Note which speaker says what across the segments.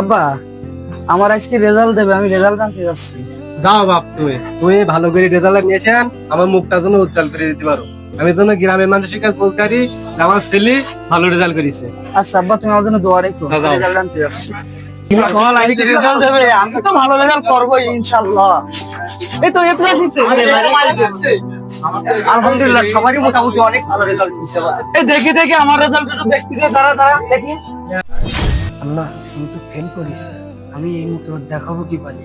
Speaker 1: আব্বা আমার আজকে রেজাল্ট দেবে আমি রেজাল্ট আনতে যাচ্ছি।
Speaker 2: দাও বাপ তুমি। তুমি ভালো করে রেজাল্ট নিয়েছেন আমার মুখটা যেন উজ্জ্বল করে দিতে পারো। আমি যেন গ্রামের মানুষের কাছে বলতে পারি আমার ছেলে ভালো রেজাল্ট করেছে।
Speaker 1: আচ্ছা আব্বা তুমি আমার জন্য দোয়া রেখো রেজাল্ট আনতে যাচ্ছি। বল, আজকে রেজাল্ট দেবে। আমি তো ভালো রেজাল্ট করব ইনশাল্লাহ। এই তো এ প্লাস আলহামদুলিল্লাহ সবারই মোটামুটি অনেক ভালো রেজাল্ট হয়েছে এই দেখি দেখি আমার রেজাল্ট দেখতে দাঁড়া দাঁড়া দেখি। আল্লাহ তুমি তো ফেল করিস আমি এই মুখে ওর দেখাবো কি পারি?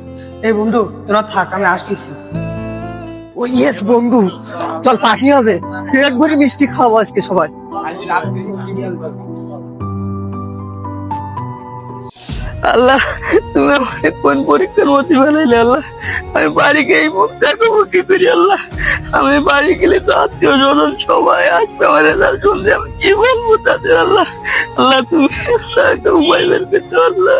Speaker 1: এই বন্ধু, তোরা থাক, আমি আসতেছি। ও ইয়েস বন্ধু। চল, পার্টি হবে। পেট ভরে মিষ্টি খাওয়াবো আজকে সবাই। আল্লাহ, তুমি আমাকে কোন পরীক্ষার মধ্যে ফেলাইলে আল্লাহ? আমি বাড়ি গিয়ে এই মুখ কি করি আল্লাহ। আমি বাড়ি গেলে তো আত্মীয় স্বজন সবাই আসবে আমার রেজাল্ট শুনলে আমি কি বলব তাদের আল্লাহ? আল্লাহ, তুমি একটা উপায় বের করতে আল্লাহ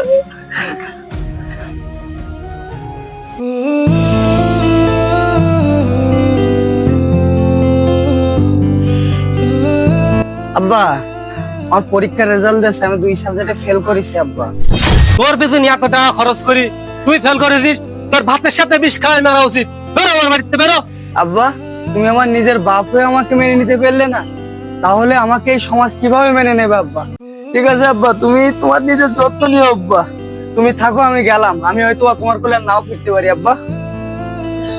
Speaker 1: আব্বা আমার পরীক্ষার রেজাল্ট দিয়েছে আমি দুই সাবজেক্টে ফেল করেছি আব্বা।
Speaker 2: তোর পেছনে এত টাকা খরচ করি তুই ফেল করেছিস তোর ভাতের সাথে বিষ খাওয়াই মারা উচিত। বেরো আমার বাড়িতে বেরো।
Speaker 1: আব্বা তুমি আমার নিজের বাপ হয়ে আমাকে মেনে নিতে পারলে না তাহলে আমাকে এই সমাজ কীভাবে মেনে নেবে আব্বা? ঠিক আছে আব্বা তুমি তোমার নিজের যত্ন নিও আব্বা। তুমি থাকো আমি গেলাম। আমি হয়তো তোমার কোলে নাও ফিরতে পারি আব্বা।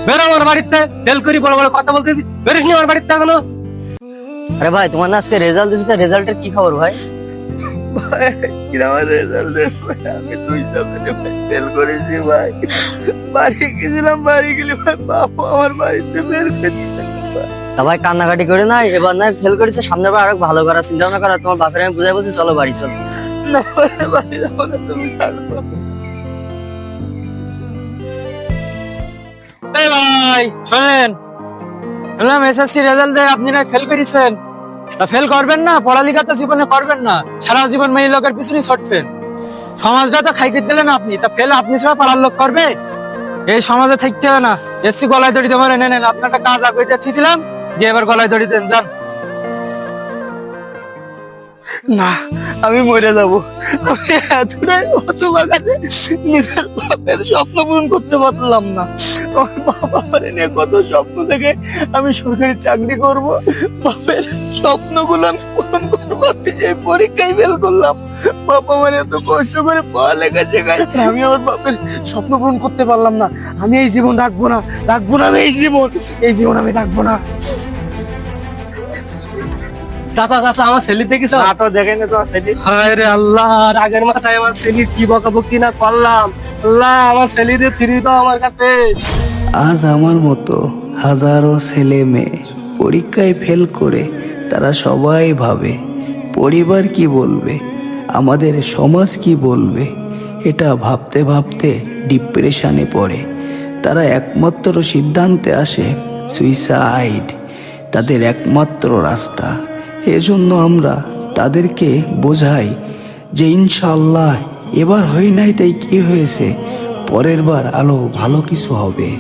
Speaker 2: বেরো আমার বাড়িতে ফেল করি বড় বড় কথা বলতেছি। বেরিস নি আমার বাড়িতে এখনও?
Speaker 3: আরে ভাই তোমার না আজকে রেজাল্ট দিয়েছে রেজাল্টের কি খবর ভাই?
Speaker 1: আমার রেজাল্ট আমি দুই সাবজেক্টে ফেল করেছি ভাই। বাড়ি গেছিলাম বাড়ি গেলে ভাই বাবা আমার বাড়িতে বের করে
Speaker 3: তা ভাই কান্নাকাটি করে না এবার না ফেল করেছে সামনের বার আরও ভালো করার চিন্তা ভাবনা করা তোমার বাপের আমি বুঝাই বলছি চলো বাড়ি চলো।
Speaker 1: না বাড়ি যাব না তুমি থাকো।
Speaker 4: ভাই শোনেন। বললাম, এসএসসি রেজাল্ট দিয়ে, আপনারা ফেল করেছেন। তা ফেল করবেন না পড়ালেখা তো জীবনে করবেন না। সারা জীবন মেয়ে লোকের পিছনে ছটবেন সমাজটা তো খাইকে দিলেন আপনি, তা ফেল আপনি ছাড়া পাড়ার লোক করবে? এই সমাজে থাকতে হবে না। এসসি গলায় দড়ি দেবেন এনে নেন আপনারটা কাজ আগে দিয়ে দিলাম, দিয়ে এবার গলায় দড়ি দেন, যান।
Speaker 1: না, আমি মরে যাব। আমি এতটাই হতভাগাতে নিজের বাপের স্বপ্ন পূরণ করতে পারলাম না। বাবা নিয়ে কত স্বপ্ন দেখে আমি সরকারি চাকরি করব, বাপের স্বপ্নগুলো আমি পূরণ করব পরীক্ষায় ফেল করলাম। বাবা আমার এত কষ্ট করে পড়ালেখা শেখায়, আমি আমার বাপের স্বপ্ন পূরণ করতে পারলাম না। আমি এই জীবন রাখব না রাখব না আমি এই জীবন এই জীবন আমি রাখব না।
Speaker 2: চাচা চাচা আমার ছেলে দেখিস
Speaker 1: না তো দেখে না তো সেটি
Speaker 2: হায় রে আল্লাহ রাগের মাথায় আমার ছেলে কি বকাবকি না করলাম। আল্লাহ আমার ছেলেদের ফিরি দাও আমার কাছে।
Speaker 5: আজ আমার মতো হাজারো ছেলে মেয়ে পরীক্ষায় ফেল করে তারা সবাই ভাবে পরিবার কি বলবে আমাদের সমাজ কি বলবে এটা ভাবতে ভাবতে ডিপ্রেশনে পড়ে। তারা একমাত্র সিদ্ধান্তে আসে সুইসাইড তাদের একমাত্র রাস্তা। এজন্য আমরা তাদেরকে বোঝাই যে ইনশাল্লাহ এবার হয় নাই তাই কি হয়েছে? পরের বার আলো ভালো কিছু হবে।